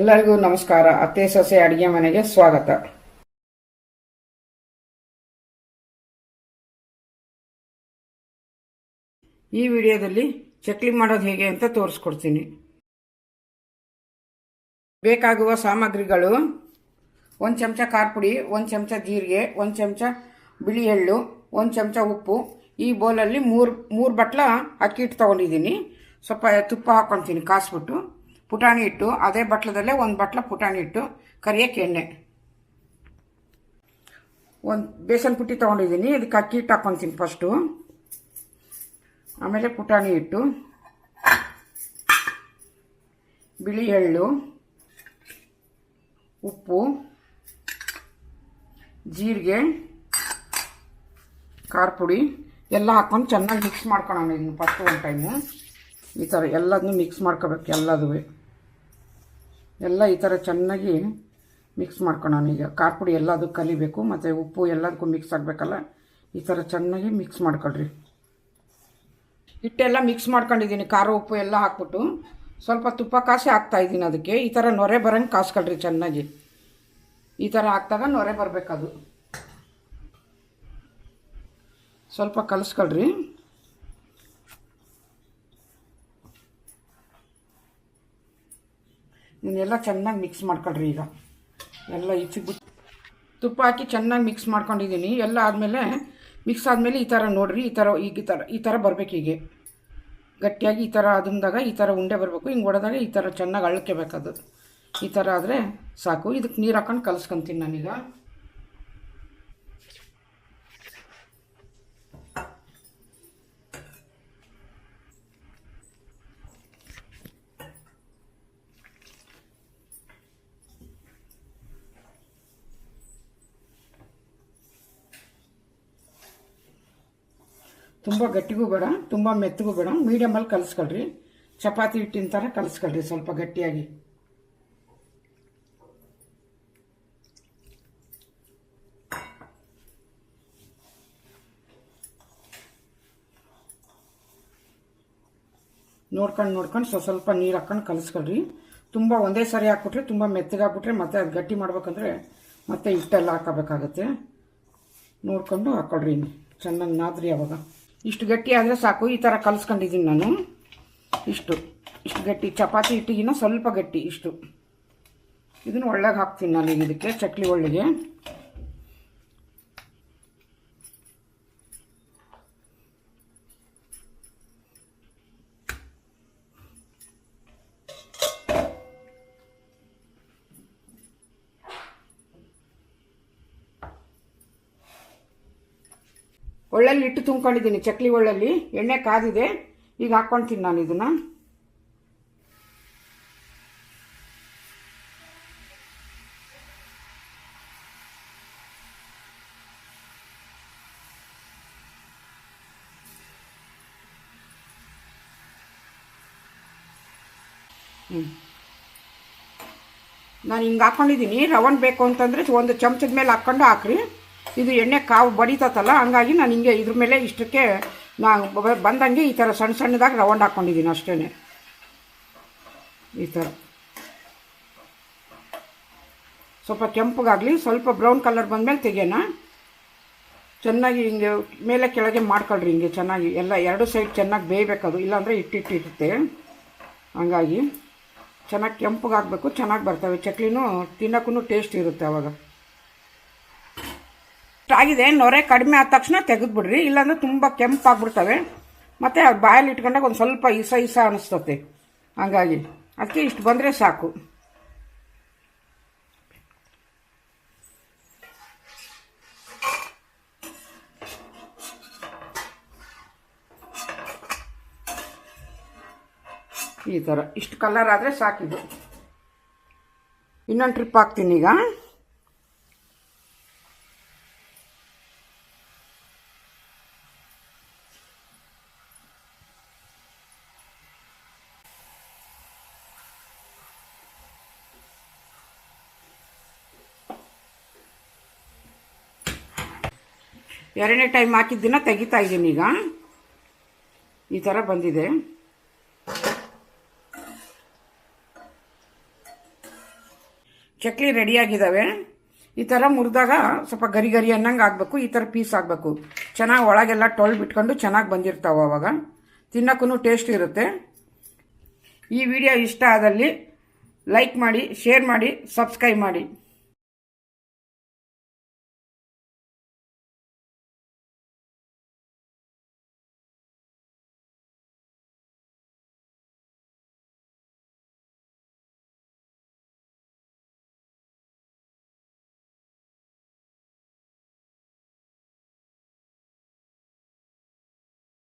ಎಲ್ಲರಿಗೂ ನಮಸ್ಕಾರ. ಅತ್ತೆ, ಸೊಸೆ, ಅಡಿಗೆ ಮನೆಗೆ ಸ್ವಾಗತ. ಈ ವಿಡಿಯೋದಲ್ಲಿ ಚಕ್ಲಿ ಮಾಡೋದು ಹೇಗೆ ಅಂತ ತೋರಿಸ್ಕೊಡ್ತೀನಿ. ಬೇಕಾಗುವ ಸಾಮಗ್ರಿಗಳು, ಒಂದು ಚಮಚ ಖಾರ ಪುಡಿ ಒಂದು ಚಮಚ ಜೀರಿಗೆ, ಒಂದು ಚಮಚ ಬಿಳಿ ಎಳ್ಳು ಒಂದು ಚಮಚ ಉಪ್ಪು. ಈ ಬೌಲಲ್ಲಿ ಮೂರು ಮೂರು ಬಟ್ಲ ಅಕ್ಕಿ ಹಿಟ್ಟು ತೊಗೊಂಡಿದ್ದೀನಿ. ಸ್ವಲ್ಪ ತುಪ್ಪ ಹಾಕ್ಕೊಳ್ತೀನಿ ಕಾಸ್ಬಿಟ್ಟು. ಪುಟಾಣಿ ಇಟ್ಟು, ಅದೇ ಬಟ್ಲದಲ್ಲೇ ಒಂದು ಬಟ್ಲ ಪುಟಾಣಿ ಇಟ್ಟು ಕರಿಯಕ್ಕೆ ಎಣ್ಣೆ. ಒಂದು ಬೇಸನ್ ಪುಟ್ಟಿ ತೊಗೊಂಡಿದ್ದೀನಿ ಇದಕ್ಕೆ ಅಕ್ಕಿ ಹಿಟ್ಟು ಹಾಕ್ಕೊತೀನಿ ಫಸ್ಟು ಆಮೇಲೆ ಪುಟಾಣಿ ಹಿಟ್ಟು, ಬಿಳಿ ಎಳ್ಳು, ಉಪ್ಪು, ಜೀರಿಗೆ, ಖಾರ ಪುಡಿ, ಎಲ್ಲ ಹಾಕ್ಕೊಂಡು ಚೆನ್ನಾಗಿ ಮಿಕ್ಸ್ ಮಾಡ್ಕೊಳ್ಳೋಣ ಇದನ್ನು ಫಸ್ಟ್ ಒಂದು ಟೈಮು ಈ ಥರ ಎಲ್ಲದನ್ನೂ ಮಿಕ್ಸ್ ಮಾಡ್ಕೋಬೇಕು ಎಲ್ಲದೂ ಎಲ್ಲ ಈ ಥರ ಚೆನ್ನಾಗಿ ಮಿಕ್ಸ್ ಮಾಡ್ಕೊಳ್ಳೋಣ ಈಗ ಖಾರ ಪುಡಿ ಎಲ್ಲದೂ ಕಲಿಬೇಕು, ಮತ್ತು ಉಪ್ಪು ಎಲ್ಲದಕ್ಕೂ ಮಿಕ್ಸ್ ಆಗಬೇಕಲ್ಲ, ಈ ಥರ ಚೆನ್ನಾಗಿ ಮಿಕ್ಸ್ ಮಾಡ್ಕೊಳ್ರಿ. ಹಿಟ್ಟೆಲ್ಲ ಮಿಕ್ಸ್ ಮಾಡ್ಕೊಂಡಿದ್ದೀನಿ, ಖಾರ, ಉಪ್ಪು ಎಲ್ಲ ಹಾಕ್ಬಿಟ್ಟು. ಸ್ವಲ್ಪ ತುಪ್ಪ ಕಾಸಿ ಹಾಕ್ತಾಯಿದ್ದೀನಿ ಅದಕ್ಕೆ. ಈ ಥರ ನೊರೆ ಬರೋಂಗೆ ಕಾಸ್ಕೊಳ್ರಿ ಚೆನ್ನಾಗಿ. ಈ ಥರ ಹಾಕ್ದಾಗ ನೊರೆ ಬರಬೇಕದು. ಸ್ವಲ್ಪ ಕಲಿಸ್ಕೊಳ್ರಿ. ಇದನ್ನೆಲ್ಲ ಚೆನ್ನಾಗಿ ಮಿಕ್ಸ್ ಮಾಡ್ಕೊಳ್ರಿ ಈಗ. ಎಲ್ಲ ಬಿಟ್ಟು ತುಪ್ಪ ಹಾಕಿ ಚೆನ್ನಾಗಿ ಮಿಕ್ಸ್ ಮಾಡ್ಕೊಂಡಿದ್ದೀನಿ ಎಲ್ಲ ಆದಮೇಲೆ ಮಿಕ್ಸ್ ಆದಮೇಲೆ ಈ ಥರ ನೋಡಿರಿ, ಈ ಥರ ಈಗ ಈ ಥರ ಈ ಥರ ಬರಬೇಕು ಹೀಗೆ. ಗಟ್ಟಿಯಾಗಿ ಈ ಥರ ಅದಂದಾಗ ಈ ಥರ ಉಂಡೆ ಬರಬೇಕು. ಹಿಂಗೆ ಹೊಡೆದಾಗ ಈ ಥರ ಚೆನ್ನಾಗಿ ಅಳ್ಕೆಬೇಕದು ಈ ಥರ ಆದರೆ ಸಾಕು. ಇದಕ್ಕೆ ನೀರು ಹಾಕೊಂಡು ಕಲಿಸ್ಕೊತೀನಿ ನಾನೀಗ. ತುಂಬ ಗಟ್ಟಿಗೂ ಬೇಡ, ತುಂಬ ಮೆತ್ತಗೂ ಬೇಡ. ಮೀಡಿಯಮಲ್ಲಿ ಕಲಿಸ್ಕೊಳ್ರಿ. ಚಪಾತಿ ಹಿಟ್ಟಿನ ಥರ ಕಲಿಸ್ಕೊಳ್ರಿ ಸ್ವಲ್ಪ ಗಟ್ಟಿಯಾಗಿ. ನೋಡ್ಕೊಂಡು ನೋಡ್ಕೊಂಡು ಸ್ವಲ್ಪ ಸ್ವಲ್ಪ ನೀರು ಹಾಕ್ಕೊಂಡು ಕಲಿಸ್ಕೊಳ್ರಿ. ತುಂಬ ಒಂದೇ ಸರಿ ಹಾಕ್ಬಿಟ್ರೆ ತುಂಬ ಮೆತ್ತಗಾಕ್ಬಿಟ್ರೆ ಮತ್ತೆ ಅದು ಗಟ್ಟಿ ಮಾಡ್ಬೇಕಂದ್ರೆ ಮತ್ತೆ ಹಿಟ್ಟೆಲ್ಲ ಹಾಕೋಬೇಕಾಗತ್ತೆ. ನೋಡ್ಕೊಂಡು ಹಾಕ್ಕೊಳ್ರಿ ಚೆನ್ನಾಗಿ ನಾದ್ರಿ ಅವಾಗ. ಇಷ್ಟು ಗಟ್ಟಿ ಆದರೆ ಸಾಕು, ಈ ಥರ ಕಲಿಸ್ಕೊಂಡಿದ್ದೀನಿ ನಾನು. ಇಷ್ಟು ಇಷ್ಟು ಗಟ್ಟಿ. ಚಪಾತಿ ಹಿಟ್ಟಿಗಿನ ಸ್ವಲ್ಪ ಗಟ್ಟಿ ಇಷ್ಟು. ಇದನ್ನು ಒಳ್ಳೆಗೆ ಹಾಕ್ತೀನಿ ನಾನು ಇದಕ್ಕೆ, ಚಕ್ಲಿ ಒಳ್ಳೆಗೆ. ಒಳ್ಳಲ್ಲಿ ಇಟ್ಟು ತುಂಬ್ಕೊಂಡಿದ್ದೀನಿ, ಚಕ್ಲಿ ಒಳ್ಳಲ್ಲಿ. ಎಣ್ಣೆ ಕಾದಿದೆ. ಈಗ ಹಾಕ್ಕೊಳ್ತೀನಿ ನಾನು ಇದನ್ನು. ಹ್ಞೂ ನಾನು ಹಿಂಗೆ ಹಾಕ್ಕೊಂಡಿದ್ದೀನಿ ರವನ್ ಬೇಕು ಅಂತಂದರೆ ಒಂದು ಚಮಚದ ಮೇಲೆ ಹಾಕ್ಕೊಂಡು ಹಾಕ್ರಿ. ಇದು ಎಣ್ಣೆ ಕಾವು ಬಡಿತತ್ತಲ್ಲ ಹಂಗಾಗಿ ನಾನು ಹಿಂಗೆ ಇದ್ರ ಮೇಲೆ ಇಷ್ಟಕ್ಕೆ ನಾನು ಬಂದಂಗೆ ಈ ಥರ ಸಣ್ಣ ಸಣ್ಣದಾಗಿ ರೌಂಡ್ ಹಾಕ್ಕೊಂಡಿದ್ದೀನಿ ಅಷ್ಟೇ ಈ ಥರ ಸ್ವಲ್ಪ ಕೆಂಪಗಾಗಲಿ, ಸ್ವಲ್ಪ ಬ್ರೌನ್ ಕಲರ್ ಬಂದಮೇಲೆ ತೆಗೆಯೋಣ. ಚೆನ್ನಾಗಿ ಹಿಂಗೆ ಮೇಲೆ ಕೆಳಗೆ ಮಾಡ್ಕೊಳ್ರಿ ಹಿಂಗೆ ಚೆನ್ನಾಗಿ. ಎಲ್ಲ ಎರಡು ಸೈಡ್ ಚೆನ್ನಾಗಿ ಬೇಯಬೇಕದು ಇಲ್ಲಾಂದರೆ ಇಟ್ಟಿಟ್ಟಿರುತ್ತೆ. ಹಂಗಾಗಿ ಚೆನ್ನಾಗಿ ಕೆಂಪಗಾಗಬೇಕು, ಚೆನ್ನಾಗಿ ಬರ್ತವೆ. ಚಕ್ಲಿನೂ ತಿನ್ನೋಕ್ಕೂ ಟೇಸ್ಟ್ ಇರುತ್ತೆ ಅವಾಗ. ಆಗಿದೆ, ನೊರೆ ಕಡಿಮೆ ಆದ ತಕ್ಷಣ ತೆಗೆದ್ಬಿಡ್ರಿ, ಇಲ್ಲಾಂದ್ರೆ ತುಂಬ ಕೆಂಪಾಗ್ಬಿಡ್ತವೆ. ಮತ್ತು ಬಾಯಲ್ಲಿ ಇಟ್ಕೊಂಡಾಗ ಒಂದು ಸ್ವಲ್ಪ ಇಸ ಇಸ ಅನಿಸ್ತತೆ. ಹಂಗಾಗಿ ಅದಕ್ಕೆ ಇಷ್ಟು ಬಂದರೆ ಸಾಕು. ಈ ಥರ ಇಷ್ಟು ಕಲರ್ ಆದರೆ ಸಾಕಿದು ಇನ್ನೊಂದು ಟ್ರಿಪ್ ಹಾಕ್ತೀನಿ ಈಗ. ಎರಡನೇ ಟೈಮ್ ಹಾಕಿದ್ದನ್ನ ತೆಗಿತಾ ಇದ್ದೀನಿ ಈಗ. ಈ ಥರ ಬಂದಿದೆ. ಚಕ್ಲಿ ರೆಡಿಯಾಗಿದ್ದಾವೆ ಈ ಥರ ಮುರಿದಾಗ ಸ್ವಲ್ಪ ಗರಿ ಗರಿ ಅನ್ನಂಗೆ ಆಗಬೇಕು, ಈ ಥರ ಪೀಸ್ ಆಗಬೇಕು. ಚೆನ್ನಾಗಿ ಒಳಗೆಲ್ಲ ಟೊಳ್ ಬಿಟ್ಕೊಂಡು ಚೆನ್ನಾಗಿ ಬಂದಿರ್ತಾವೆ ಅವಾಗ. ತಿನ್ನೋಕ್ಕೂ ಟೇಸ್ಟ್ ಇರುತ್ತೆ. ಈ ವಿಡಿಯೋ ಇಷ್ಟ ಆದಲ್ಲಿ ಲೈಕ್ ಮಾಡಿ ಶೇರ್ ಮಾಡಿ ಸಬ್ಸ್ಕ್ರೈಬ್ ಮಾಡಿ.